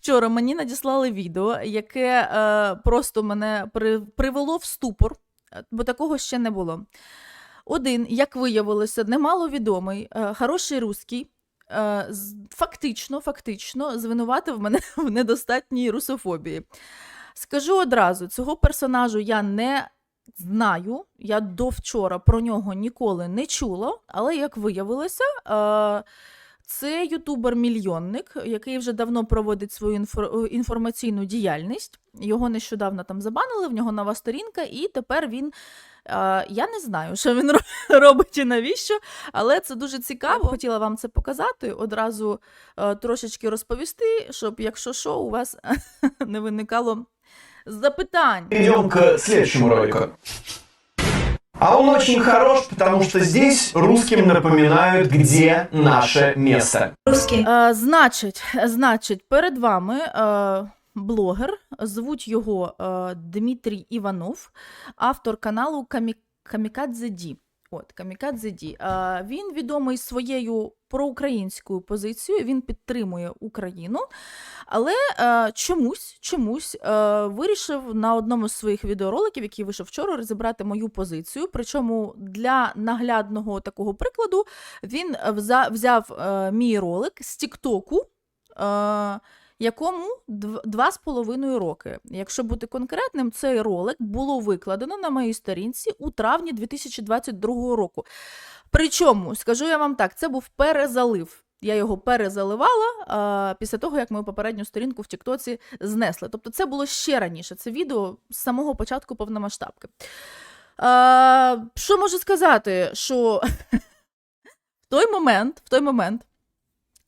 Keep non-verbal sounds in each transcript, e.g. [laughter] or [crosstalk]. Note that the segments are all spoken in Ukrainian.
Вчора мені надіслали відео, яке е, просто мене при, привело в ступор, е, бо такого ще не було. Один, як виявилося, немаловідомий, е, хороший русський, е, фактично, фактично звинуватив мене [laughs] в недостатній русофобії. Скажу одразу, цього персонажу я не знаю. Я до вчора про нього ніколи не чула, але як виявилося, е, це ютубер-мільйонник, який вже давно проводить свою інфор- інформаційну діяльність. Його нещодавно там забанили, в нього нова сторінка, і тепер він. е, Я не знаю, що він [laughs] робить і навіщо, але це дуже цікаво. Хотіла вам це показати, одразу е, трошечки розповісти, щоб, якщо що, у вас [laughs] не виникало запитань. Перейдем к следующему ролику. А он очень хорош, потому что здесь русским напоминают, где наше место. Русский. Е, значить, значить, перед вами е, блогер, звуть його е, Дмитрій Іванов, автор каналу Камі... Камікадзе Ді. От, Камікадзе Ді. Він відомий своєю проукраїнською позицією, він підтримує Україну, але чомусь, чомусь вирішив на одному з своїх відеороликів, який вийшов вчора, розібрати мою позицію. Причому для наглядного такого прикладу він взяв мій ролик з Тіктоку, якому дв- два з половиною роки. Якщо бути конкретним, цей ролик було викладено на моїй сторінці у травні 2022 року. Причому, скажу я вам так, це був перезалив. Я його перезаливала а, після того, як мою попередню сторінку в Тіктоці знесли. Тобто це було ще раніше. Це відео з самого початку повномасштабки. А, що можу сказати? Що [laughs] в той момент, в той момент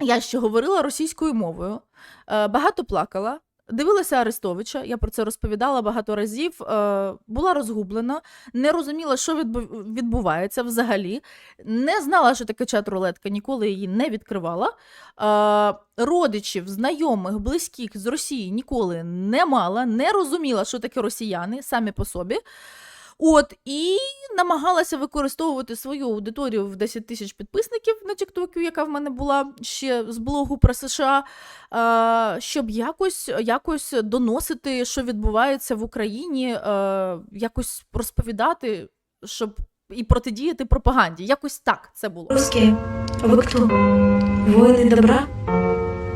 я ще говорила російською мовою, багато плакала. Дивилася Арестовича, я про це розповідала багато разів. Е, була розгублена, не розуміла, що відбу- відбувається взагалі. Не знала, що таке чат-рулетка, ніколи її не відкривала. Е, родичів, знайомих, близьких з Росії ніколи не мала, не розуміла, що таке росіяни самі по собі. От, і намагалася використовувати свою аудиторію в 10 тисяч підписників на Тіктокі, яка в мене була ще з блогу про США, е, щоб якось, якось доносити, що відбувається в Україні, е, якось розповідати, щоб і протидіяти пропаганді. Якось так це було. Русские. Вы кто? Воины добра?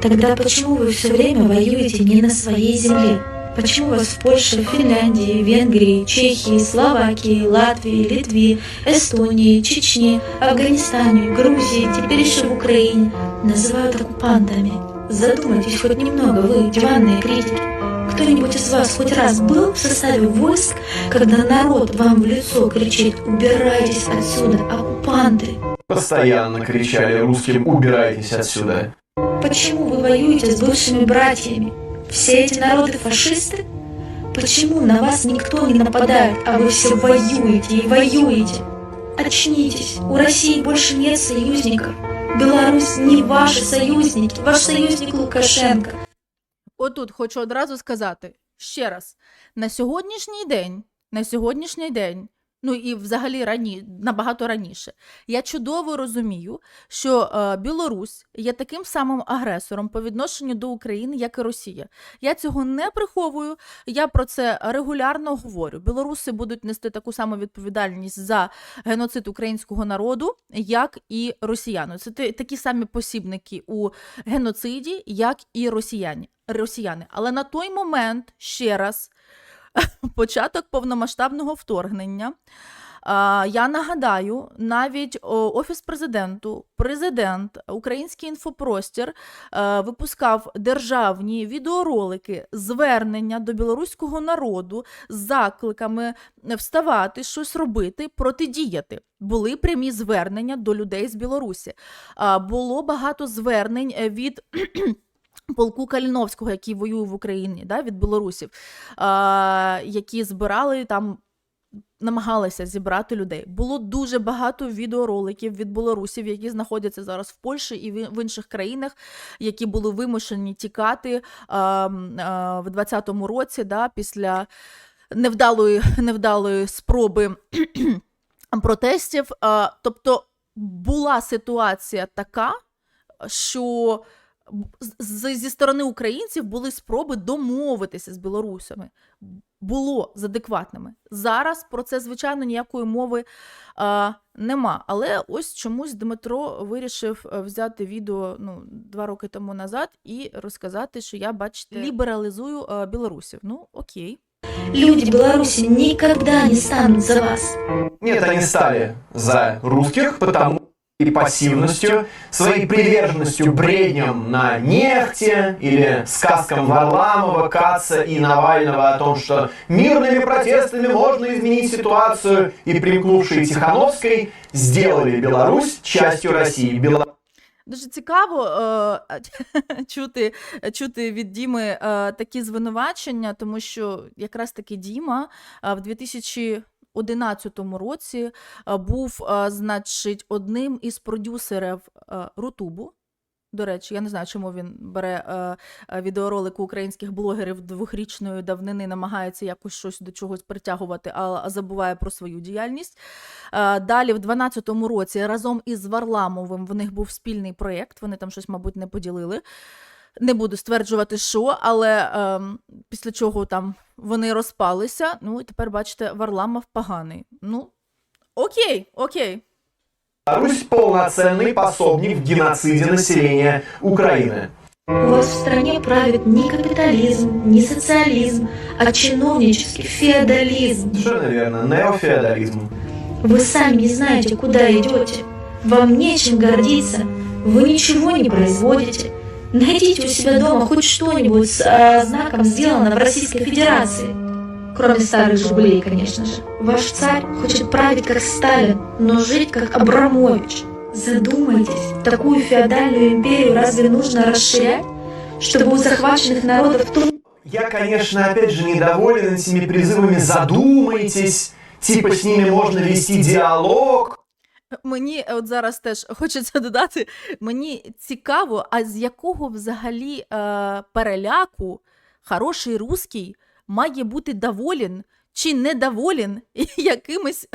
Тогда почему вы все время воюете не на своей земле? Почему вас в Польше, Финляндии, Венгрии, Чехии, Словакии, Латвии, Литве, Эстонии, Чечне, Афганистане, Грузии, теперь еще в Украине называют оккупантами? Задумайтесь хоть немного, вы, диванные критики. Кто-нибудь из вас хоть раз был в составе войск, когда народ вам в лицо кричит «Убирайтесь отсюда, оккупанты»? Постоянно кричали русским «убирайтесь отсюда». Почему вы воюете с бывшими братьями? Все эти народы фашисты? Почему на вас никто не нападает, а вы все воюете и воюете? Очнитесь, у России больше нет союзников. Беларусь не ваши союзники, ваш союзник Лукашенко. Отут хочу одразу сказати ще раз: на сьогоднішній день, на сьогоднішній день, ну і взагалі рані, набагато раніше, я чудово розумію, що е, Білорусь є таким самим агресором по відношенню до України, як і Росія. Я цього не приховую. Я про це регулярно говорю. Білоруси будуть нести таку саму відповідальність за геноцид українського народу, як і росіяни. Це такі самі посібники у геноциді, як і росіяни. росіяни. Але на той момент ще раз [laughs] початок повномасштабного вторгнення. Я нагадаю, навіть офіс президенту, президент, український інфопростір е, випускав державні відеоролики, звернення до білоруського народу з закликами вставати, щось робити, протидіяти. Були прямі звернення до людей з Білорусі. Було багато звернень від. Полку Каліновського, який воює в Україні, да, від білорусів, а, які збирали там, намагалися зібрати людей. Було дуже багато відеороликів від білорусів, які знаходяться зараз в Польщі і в інших країнах, які були вимушені тікати а, а, в 2020 році, да, після невдалої, невдалої спроби [clears throat] протестів. А, тобто була ситуація така, що зі сторони українців були спроби домовитися з білорусами. Було з адекватними. Зараз про це, звичайно, ніякої мови а, нема. Але ось чомусь Дмитро вирішив е, взяти відео ну, два роки тому назад і розказати, що я, бачите, лібералізую е, білорусів. Ну, окей. Люди Беларуси никогда не станут за вас. Нет, они стали за русских, потому и пассивностью, своей приверженностью бредням на нефти или сказкам Варламова, Каца и Навального о том, что мирными протестами можно изменить ситуацию, и примкнувшие Тихановской сделали Беларусь частью России. Бела- Дуже цікаво е, [laughs] чути, чути від Діми е, такі звинувачення, тому що якраз таки Діма е, в 2011 році е, був, е, значить, одним із продюсерів е, Рутубу. До речі, я не знаю, чому він бере е, е, відеоролики українських блогерів двохрічної давнини, намагається якось щось до чогось притягувати, а, забуває про свою діяльність. Е, Далі, в 12-му році, разом із Варламовим в них був спільний проєкт. Вони там щось, мабуть, не поділили. Не буду стверджувати, що, але ем, після чого там вони розпалися. Ну і тепер бачите, Варламов поганий. Ну, окей, окей. Беларусь полноценный пособник в геноциде населения Украины. У вас в стране правит не капитализм, не социализм, а чиновнический феодализм. Совершенно верно, неофеодализм. Вы сами не знаете, куда идете. Вам нечем гордиться. Вы ничего не производите. Найдите у себя дома хоть что-нибудь с а, знаком сделано в Российской Федерации. Кроме старых «Жигулей», конечно же. Ваш царь хочет править как Сталин, но жить как Абрамович. Задумайтесь, такую феодальную империю разве нужно расширять? Чтобы у захваченных народов тут Я, конечно, опять же недоволен этими призывами «задумайтесь», типа с ними можно вести диалог. Мені от зараз теж хочеться додати, мені цікаво, а з якого взагалі е, переляку хороший русський має бути доволен чи недоволен [laughs] якимись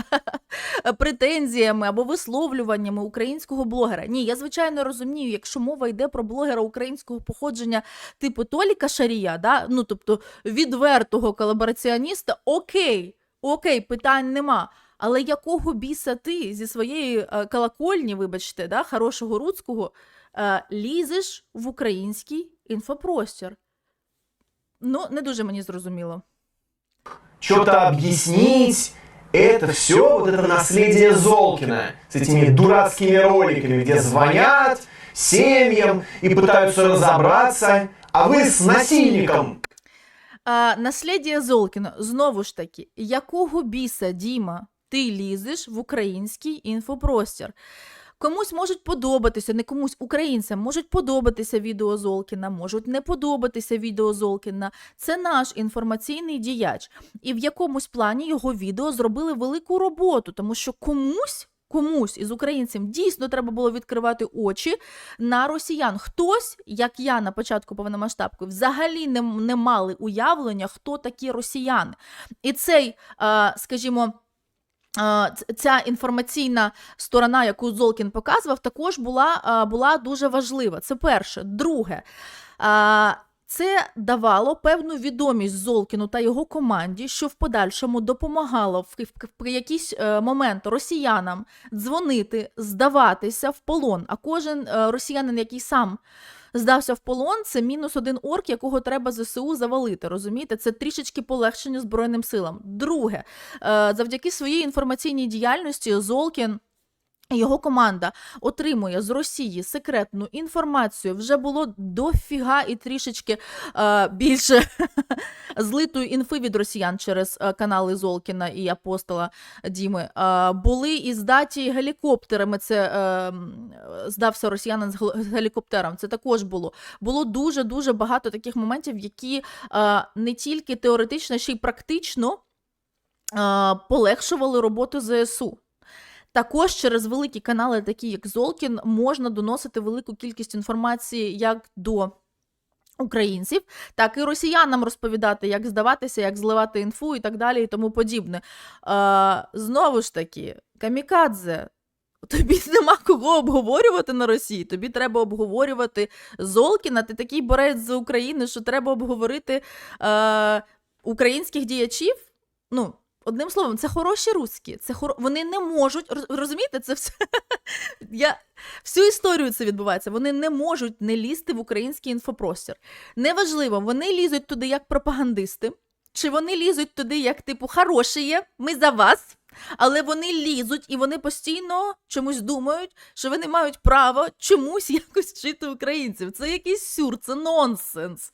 претензіями або висловлюваннями українського блогера. Ні, я звичайно розумію, якщо мова йде про блогера українського походження типу Толіка Шарія, да? ну тобто відвертого колабораціоніста, окей, окей, питань нема. Але якого біса ти зі своєї е, колокольні, вибачте, да, хорошого руцького, е, лізеш в український інфопростір? Ну, не дуже мені зрозуміло. Что-то объяснить. Это все вот это наследие Золкина с этими дурацкими роликами, где звонят семьям и пытаются разобраться, а вы с насильником А, наслідія Золкіна, знову ж таки, якого біса, Діма, Ти лізеш в український інфопростір? Комусь можуть подобатися, не комусь українцям можуть подобатися відео Золкіна, можуть не подобатися відео Золкіна. Це наш інформаційний діяч. І в якомусь плані його відео зробили велику роботу, тому що комусь. Комусь із українців дійсно треба було відкривати очі на росіян. Хтось, як я на початку повномасштабки, взагалі не, не мали уявлення, хто такі росіяни. І цей, скажімо, ця інформаційна сторона, яку Золкін показував, також була, була дуже важлива. Це перше. Друге. Це давало певну відомість Золкіну та його команді, що в подальшому допомагало в, в, в якийсь е, момент росіянам дзвонити, здаватися в полон. А кожен е, росіянин, який сам здався в полон, це мінус один орк, якого треба ЗСУ завалити. Розумієте, це трішечки полегшення Збройним силам. Друге, е, завдяки своїй інформаційній діяльності Золкін. Його команда отримує з Росії секретну інформацію. Вже було дофіга і трішечки е, більше [laughs] злитої інфи від росіян через е, канали Золкіна і апостола Діми. Е, були і здаті гелікоптерами. Це е, здався росіянин з гел- гелікоптером. Це також було. Було дуже дуже багато таких моментів, які е, не тільки теоретично, ще й практично е, полегшували роботу ЗСУ. Також через великі канали, такі як Золкін, можна доносити велику кількість інформації як до українців, так і росіянам розповідати, як здаватися, як зливати інфу і так далі, і тому подібне. Е, знову ж таки, камікадзе. Тобі [laughs] нема кого обговорювати на Росії. Тобі треба обговорювати Золкіна. Ти такий борець за Україну, що треба обговорити е, українських діячів. Ну, одним словом, це хороші русські. Це хоро... Вони не можуть роз- розумієте, це все. [laughs] Я всю історію це відбувається. Вони не можуть не лізти в український інфопростір. Неважливо, вони лізуть туди як пропагандисти, чи вони лізуть туди як типу хороші є, ми за вас. Але вони лізуть і вони постійно чомусь думають, що вони мають право чомусь [laughs] якось вчити українців. Це якийсь сюр, це нонсенс.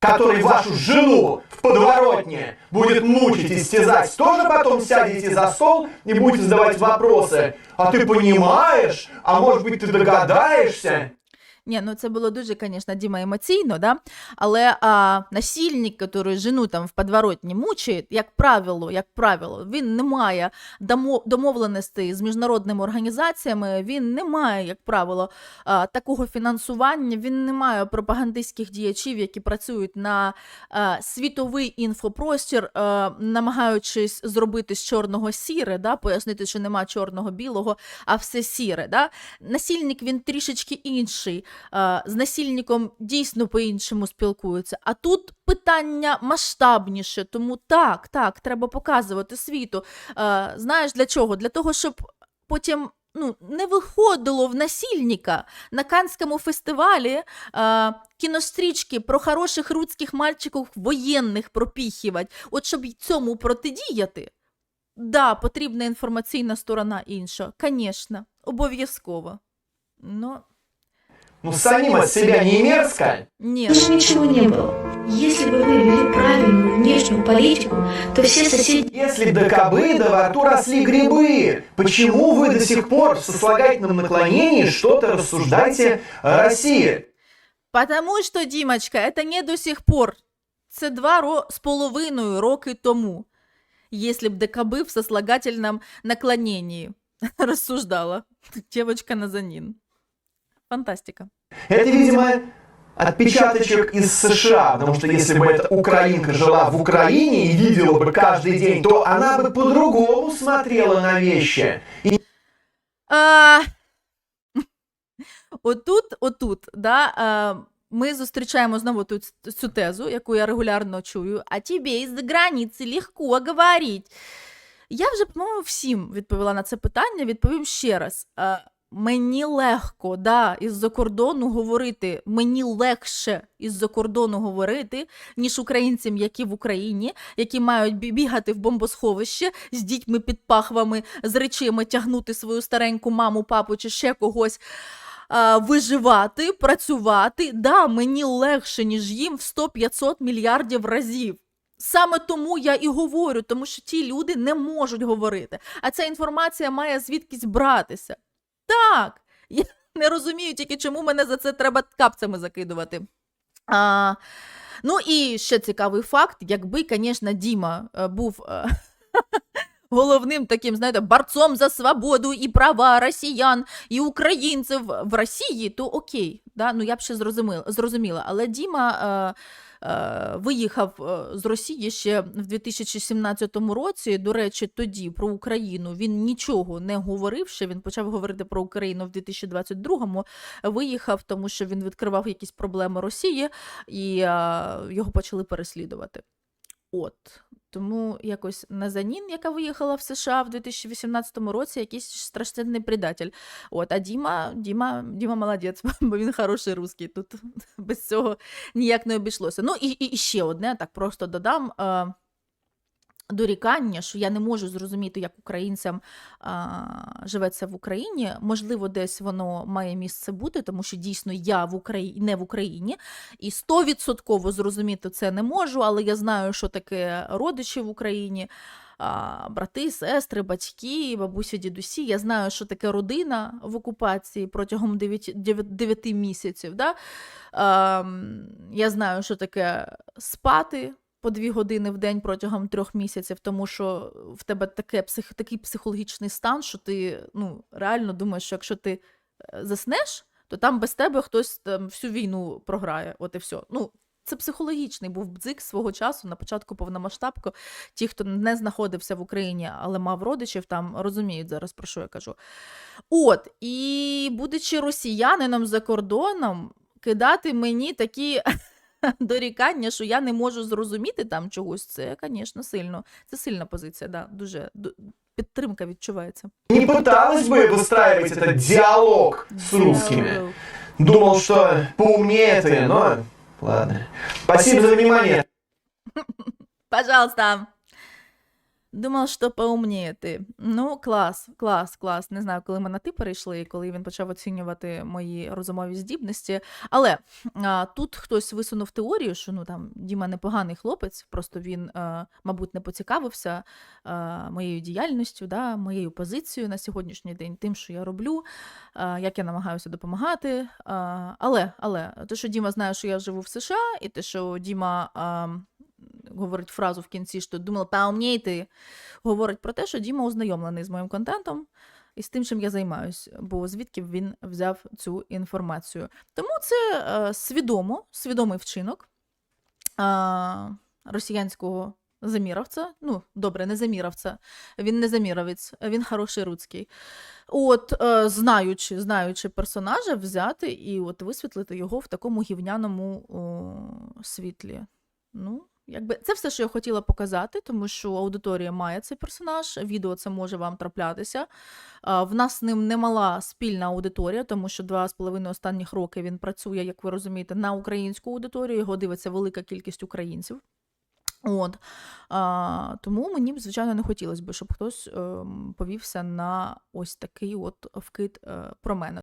Который вашу жену в подворотне будет мучить, истязать, тоже потом сядете за стол и будете задавать вопросы. А ты понимаешь? А может быть ты догадаешься? Ні, ну це було дуже, звісно, Діма, емоційно, да? але а, насильник, який жену там в подворотні мучить, як правило, як правило, він не має домо- домовленостей з міжнародними організаціями, він не має, як правило, а, такого фінансування, він не має пропагандистських діячів, які працюють на а, світовий інфопростір, а, намагаючись зробити з чорного сіре, да? пояснити, що нема чорного білого, а все сіре. Да? Насильник він трішечки інший. Е, з насильником дійсно по-іншому спілкуються. А тут питання масштабніше, тому так, так, треба показувати світу. Е, Знаєш для чого? Для того, щоб потім. Ну, не виходило в насильника на Канському фестивалі е, кінострічки про хороших руських мальчиків воєнних пропіхівати. От щоб цьому протидіяти, да, потрібна інформаційна сторона інша. Звісно, обов'язково. Ну, Ну самим от себя не мерзко? ні. Больше ничего не было. Если бы вы вели правильную внешнюю политику, то все соседи Если до кобы до во рту росли грибы, почему вы до сих пор в сослагательном наклонении что-то рассуждаете о России? Потому що, Дімочка, це не до сих пор. Це два ро... з половиною роки тому. Если б ДКБ в сослагательном наклонении [laughs] рассуждала. Девочка Назанин. Фантастика. Это, видимо, отпечаточек из США, потому что если бы эта украинка жила в Украине и видела бы каждый день, то она бы по-другому смотрела на вещи. И А... [laughs] Отут, отут, да, а, ми зустрічаємо знову тут цю тезу, яку я регулярно чую, а тебе із-за границі легко говорить. Я вже, по-моєму, всім відповіла на це питання, відповім ще раз. Мені легко, да, із-за кордону говорити, мені легше із-за кордону говорити, ніж українцям, які в Україні, які мають бігати в бомбосховище з дітьми під пахвами, з речима тягнути свою стареньку маму, папу чи ще когось. Виживати, працювати, да, мені легше, ніж їм в 100-500 мільярдів разів. Саме тому я і говорю, тому що ті люди не можуть говорити. А ця інформація має звідкись братися. Так, я не розумію тільки, чому мене за це треба капцями закидувати. А, ну і ще цікавий факт: якби, звісно, Діма е, був. е, [laughs] Головним таким, знаєте, борцом за свободу і права росіян і українців в Росії, то окей, да? ну я б ще зрозуміла, зрозуміла. Але Діма е, виїхав е, з Росії ще в 2017 році. До речі, тоді про Україну він нічого не говорив. Ще він почав говорити про Україну в 2022-му. Виїхав, тому що він відкривав якісь проблеми Росії, і е, його почали переслідувати. От. Тому якось Назанін, яка виїхала в США в 2018 році, якийсь страшенний предатель. От, а Діма, Діма, Діма молодець, [laughs] бо він хороший русський. Тут [laughs] без цього ніяк не обійшлося. Ну і, і, ще одне, так просто додам. Дорікання, що я не можу зрозуміти, як українцям а, живеться в Україні. Можливо, десь воно має місце бути, тому що дійсно я в Україні не в Україні, і стовідсотково зрозуміти це не можу, але я знаю, що таке родичі в Україні, а, брати, сестри, батьки, бабусі, дідусі. Я знаю, що таке родина в окупації протягом 9, 9 місяців. Да? А, я знаю, що таке спати. По дві години в день протягом трьох місяців, тому що в тебе таке псих, такий психологічний стан, що ти ну, реально думаєш, що якщо ти е, заснеш, то там без тебе хтось там всю війну програє. От і все. Ну, це психологічний був бдзик свого часу на початку повномасштабку. Ті, хто не знаходився в Україні, але мав родичів там, розуміють зараз про що я кажу. От, і будучи росіянином за кордоном, кидати мені такі [laughs] дорікання, що я не можу зрозуміти там чогось, це, звісно, сильно. Це сильна позиція, да, дуже ду- підтримка відчувається. Не пыталась бы выстраивать этот диалог с русскими. Дякую. Думал, что поумнее ты, но ладно. Спасибо за внимание. [laughs] Пожалуйста. Думав, що поумніє ти. Ну, клас, клас, клас. Не знаю, коли ми на ти перейшли, і коли він почав оцінювати мої розумові здібності. Але а, тут хтось висунув теорію, що ну там Діма непоганий хлопець, просто він, а, мабуть, не поцікавився а, моєю діяльністю, да, моєю позицією на сьогоднішній день, тим, що я роблю, а, як я намагаюся допомагати. А, але, але те, що Діма знає, що я живу в США, і те, що Діма. А, говорить фразу в кінці, що думала, поумній ти, говорить про те, що Діма ознайомлений з моїм контентом і з тим, чим я займаюсь, бо звідки він взяв цю інформацію. Тому це е, свідомо, свідомий вчинок е, росіянського заміровця. Ну, добре, не заміровця, він не заміровець, він хороший руцький. От, е, знаючи, знаючи персонажа, взяти і от висвітлити його в такому гівняному о, світлі. Ну, якби це все, що я хотіла показати, тому що аудиторія має цей персонаж, відео це може вам траплятися. В нас з ним немала спільна аудиторія, тому що два з половиною останніх роки він працює, як ви розумієте, на українську аудиторію. Його дивиться велика кількість українців. От. А, тому мені б, звичайно, не хотілося б, щоб хтось ем, повівся на ось такий от вкид е, про мене.